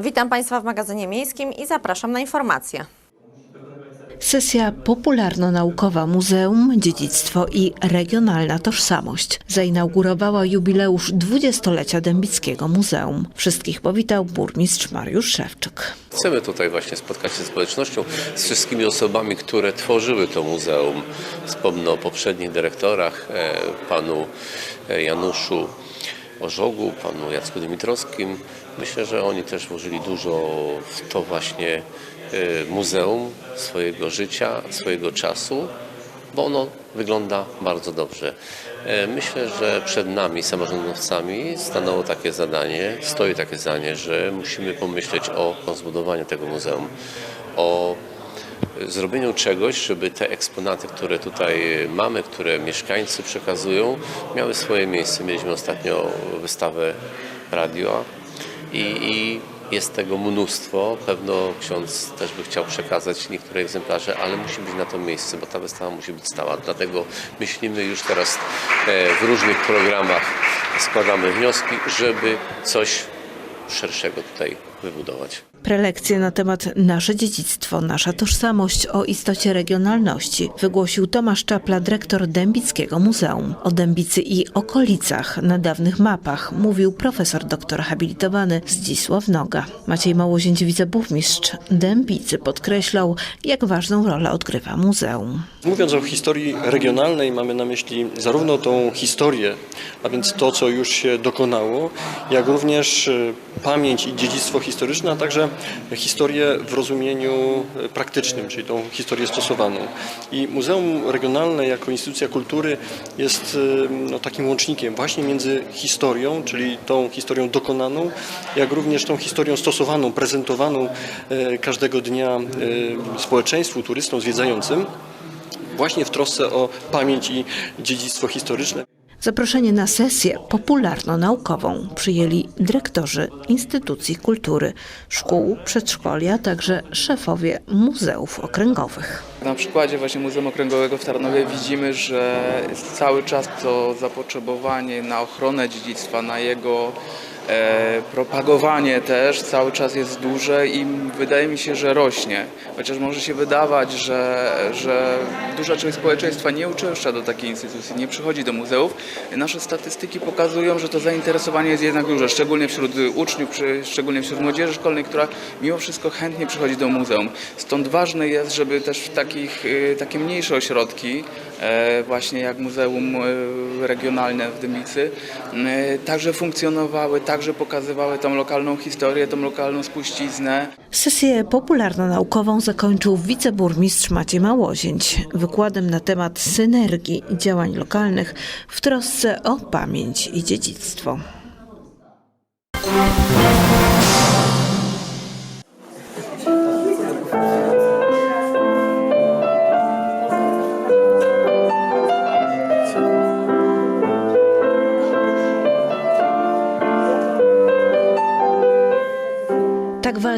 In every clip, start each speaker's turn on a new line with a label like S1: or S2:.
S1: Witam Państwa w magazynie miejskim i zapraszam na informacje.
S2: Sesja popularno-naukowa Muzeum, Dziedzictwo i Regionalna Tożsamość zainaugurowała jubileusz dwudziestolecia Dębickiego Muzeum. Wszystkich powitał burmistrz Mariusz Szewczyk.
S3: Chcemy tutaj właśnie spotkać się z społecznością, z wszystkimi osobami, które tworzyły to muzeum. Wspomnę o poprzednich dyrektorach, e, panu e, Januszu Ożogu, panu Jacku Dymitrowskim. Myślę, że oni też włożyli dużo w to właśnie e, muzeum swojego życia, swojego czasu, bo ono wygląda bardzo dobrze. E, Myślę, że przed nami, samorządowcami, stanęło takie zadanie, stoi takie zadanie, że musimy pomyśleć o rozbudowaniu tego muzeum, o zrobieniu czegoś, żeby te eksponaty, które tutaj mamy, które mieszkańcy przekazują, miały swoje miejsce. Mieliśmy ostatnio wystawę radio i, i jest tego mnóstwo. Pewno ksiądz też by chciał przekazać niektóre egzemplarze, ale musi być na to miejsce, bo ta wystawa musi być stała. Dlatego myślimy już teraz e, w różnych programach, składamy wnioski, żeby coś szerszego tutaj wybudować.
S2: Prelekcję na temat Nasze dziedzictwo, nasza tożsamość o istocie regionalności wygłosił Tomasz Czapla, dyrektor Dębickiego Muzeum. O Dębicy i okolicach na dawnych mapach mówił profesor doktor habilitowany Zdzisław Noga. Maciej Małozięć, wiceburmistrz Dębicy podkreślał, jak ważną rolę odgrywa muzeum.
S4: Mówiąc o historii regionalnej, mamy na myśli zarówno tą historię, a więc to, co już się dokonało, jak również e, pamięć i dziedzictwo historyczne, a także historię w rozumieniu e, praktycznym, czyli tą historię stosowaną. I Muzeum Regionalne jako instytucja kultury jest e, no, takim łącznikiem właśnie między historią, czyli tą historią dokonaną, jak również tą historią stosowaną, prezentowaną e, każdego dnia społeczeństwu, turystom, zwiedzającym właśnie w trosce o pamięć i dziedzictwo historyczne.
S2: Zaproszenie na sesję popularno-naukową przyjęli dyrektorzy instytucji kultury, szkół, przedszkoli, a także szefowie muzeów okręgowych.
S5: Na przykładzie właśnie Muzeum Okręgowego w Tarnowie widzimy, że cały czas to zapotrzebowanie na ochronę dziedzictwa, na jego propagowanie też cały czas jest duże i wydaje mi się, że rośnie. Chociaż może się wydawać, że, że duża część społeczeństwa nie uczęszcza do takiej instytucji, nie przychodzi do muzeów. Nasze statystyki pokazują, że to zainteresowanie jest jednak duże, szczególnie wśród uczniów, szczególnie wśród młodzieży szkolnej, która mimo wszystko chętnie przychodzi do muzeum. Stąd ważne jest, żeby też w takich, y, takie mniejsze ośrodki, e, właśnie jak Muzeum e, Regionalne w Dymicy, e, także funkcjonowały, także pokazywały tą lokalną historię, tą lokalną spuściznę.
S2: Sesję popularno-naukową zakończył wiceburmistrz Maciej Małozięć wykładem na temat synergii działań lokalnych w trosce o pamięć i dziedzictwo.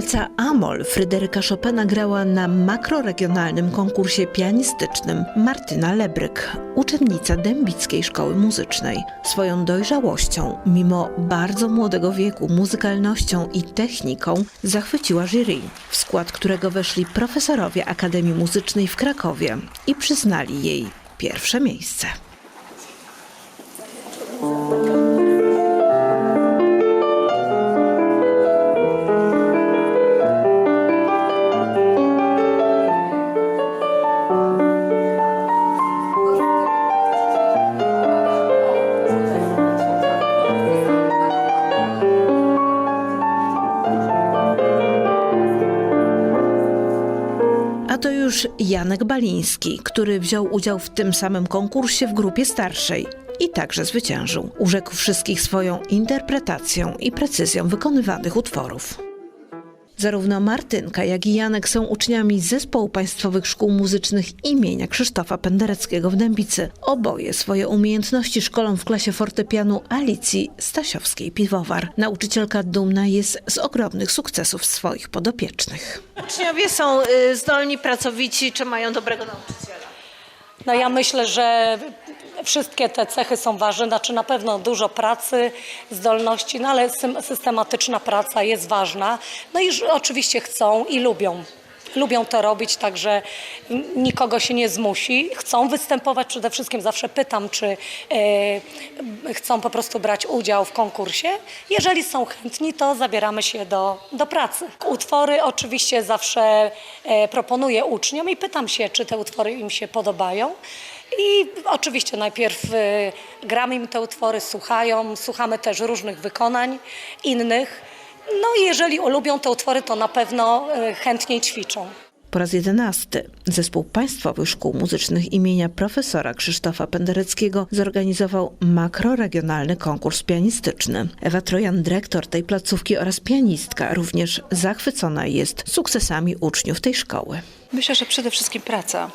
S2: Walca Amol Fryderyka Chopina grała na makroregionalnym konkursie pianistycznym Martyna Lebryk, uczennica Dębickiej Szkoły Muzycznej. Swoją dojrzałością, mimo bardzo młodego wieku, muzykalnością i techniką zachwyciła jury, w skład którego weszli profesorowie Akademii Muzycznej w Krakowie i przyznali jej pierwsze miejsce. To już Janek Baliński, który wziął udział w tym samym konkursie w grupie starszej i także zwyciężył. Urzekł wszystkich swoją interpretacją i precyzją wykonywanych utworów. Zarówno Martynka, jak i Janek są uczniami Zespołu Państwowych Szkół Muzycznych imienia Krzysztofa Pendereckiego w Dębicy. Oboje swoje umiejętności szkolą w klasie fortepianu Alicji Stasiowskiej-Piwowar. Nauczycielka dumna jest z ogromnych sukcesów swoich podopiecznych.
S6: Uczniowie są y, zdolni, pracowici, czy mają dobrego nauczyciela?
S7: No ja myślę, że
S6: wszystkie te cechy są ważne, znaczy na pewno dużo pracy, zdolności, no ale systematyczna praca jest ważna. No i oczywiście chcą i lubią. Lubią to robić, także nikogo się nie zmusi. Chcą występować przede wszystkim. Zawsze pytam, czy e, chcą po prostu brać udział w konkursie. Jeżeli są chętni, to zabieramy się do, do pracy. Utwory oczywiście zawsze e, proponuję uczniom i pytam się, czy te utwory im się podobają. I oczywiście najpierw e, gramy im te utwory, słuchają, słuchamy też różnych wykonań innych. No i jeżeli lubią te utwory, to na pewno e, chętniej ćwiczą.
S2: Po raz jedenasty Zespół Państwowych Szkół Muzycznych imienia profesora Krzysztofa Pendereckiego zorganizował makroregionalny konkurs pianistyczny. Ewa Trojan, dyrektor tej placówki oraz pianistka, również zachwycona jest sukcesami uczniów tej szkoły.
S7: Myślę, że przede wszystkim praca,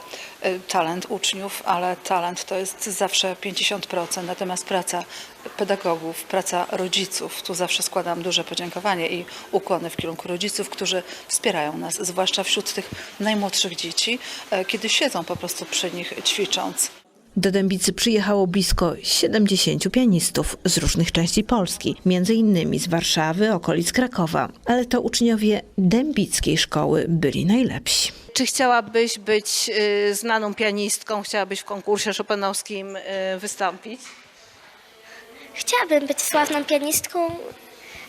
S7: y, talent uczniów, ale talent to jest zawsze 50%, natomiast praca pedagogów, praca rodziców, tu zawsze składam duże podziękowanie i ukłony w kierunku rodziców, którzy wspierają nas, zwłaszcza wśród tych najmłodszych dzieci, e, kiedy siedzą po prostu przy nich ćwicząc.
S2: Do Dębicy przyjechało blisko 70 pianistów z różnych części Polski, między innymi z Warszawy, okolic Krakowa, ale to uczniowie dębickiej szkoły byli najlepsi.
S8: Czy chciałabyś być y, znaną pianistką, chciałabyś w konkursie szopenowskim y, wystąpić?
S9: Chciałabym być sławną pianistką,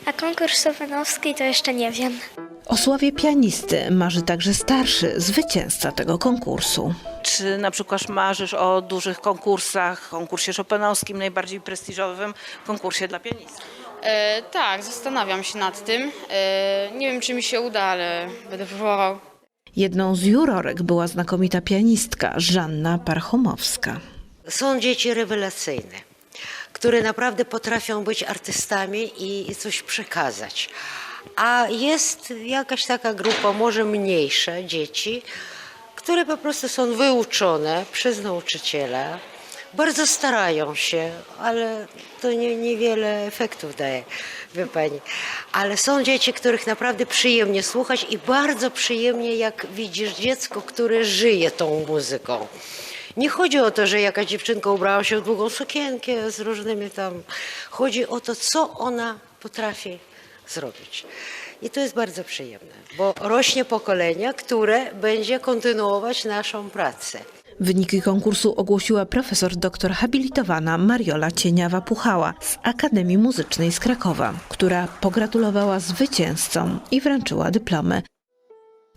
S9: a konkurs szopenowski to jeszcze nie wiem.
S2: O sławie pianisty marzy także starszy zwycięzca tego konkursu.
S8: Czy na przykład marzysz o dużych konkursach, konkursie szopenowskim, najbardziej prestiżowym konkursie dla pianistów?
S10: E, tak, zastanawiam się nad tym. E, nie wiem, czy mi się uda, ale będę próbował.
S2: Jedną z jurorek była znakomita pianistka Żanna Parchomowska.
S11: Są dzieci rewelacyjne, które naprawdę potrafią być artystami i coś przekazać. A jest jakaś taka grupa, może mniejsza dzieci, które po prostu są wyuczone przez nauczyciela, bardzo starają się, ale to nie, niewiele efektów daje, wie pani. Ale są dzieci, których naprawdę przyjemnie słuchać i bardzo przyjemnie, jak widzisz dziecko, które żyje tą muzyką. Nie chodzi o to, że jakaś dziewczynka ubrała się w długą sukienkę z różnymi tam. Chodzi o to, co ona potrafi zrobić. I to jest bardzo przyjemne, bo rośnie pokolenie, które będzie kontynuować naszą pracę.
S2: Wyniki konkursu ogłosiła profesor doktor habilitowana Mariola Cieniawa-Puchała z Akademii Muzycznej z Krakowa, która pogratulowała zwycięzcom i wręczyła dyplomy.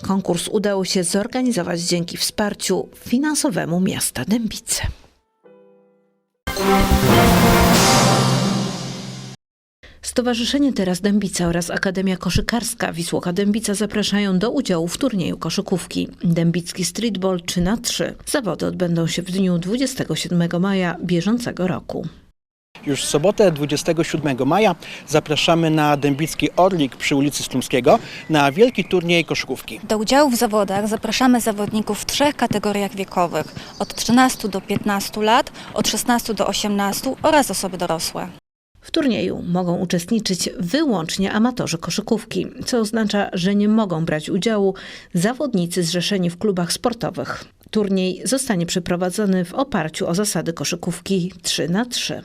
S2: Konkurs udało się zorganizować dzięki wsparciu finansowemu miasta Dębice. Stowarzyszenie Teraz Dębica oraz Akademia Koszykarska Wisłoka Dębica zapraszają do udziału w turnieju koszykówki. Dębicki Streetball 3 na 3 Zawody odbędą się w dniu 27 maja bieżącego roku.
S12: Już w sobotę 27 maja zapraszamy na Dębicki Orlik przy ulicy Strumskiego na wielki turniej koszykówki.
S13: Do udziału w zawodach zapraszamy zawodników w trzech kategoriach wiekowych: od 13 do 15 lat, od 16 do 18 oraz osoby dorosłe.
S2: W turnieju mogą uczestniczyć wyłącznie amatorzy koszykówki, co oznacza, że nie mogą brać udziału zawodnicy zrzeszeni w klubach sportowych. Turniej zostanie przeprowadzony w oparciu o zasady koszykówki 3 na 3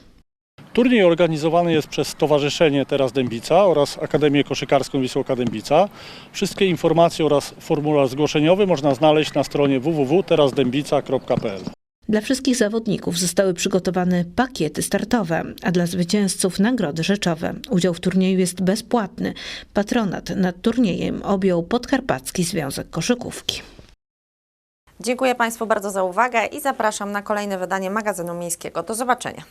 S14: Turniej organizowany jest przez Stowarzyszenie Teraz Dębica oraz Akademię Koszykarską Wisłoka Dębica. Wszystkie informacje oraz formularz zgłoszeniowy można znaleźć na stronie www.terasdębica.pl.
S2: Dla wszystkich zawodników zostały przygotowane pakiety startowe, a dla zwycięzców nagrody rzeczowe. Udział w turnieju jest bezpłatny. Patronat nad turniejem objął Podkarpacki Związek Koszykówki.
S1: Dziękuję Państwu bardzo za uwagę i zapraszam na kolejne wydanie magazynu miejskiego. Do zobaczenia.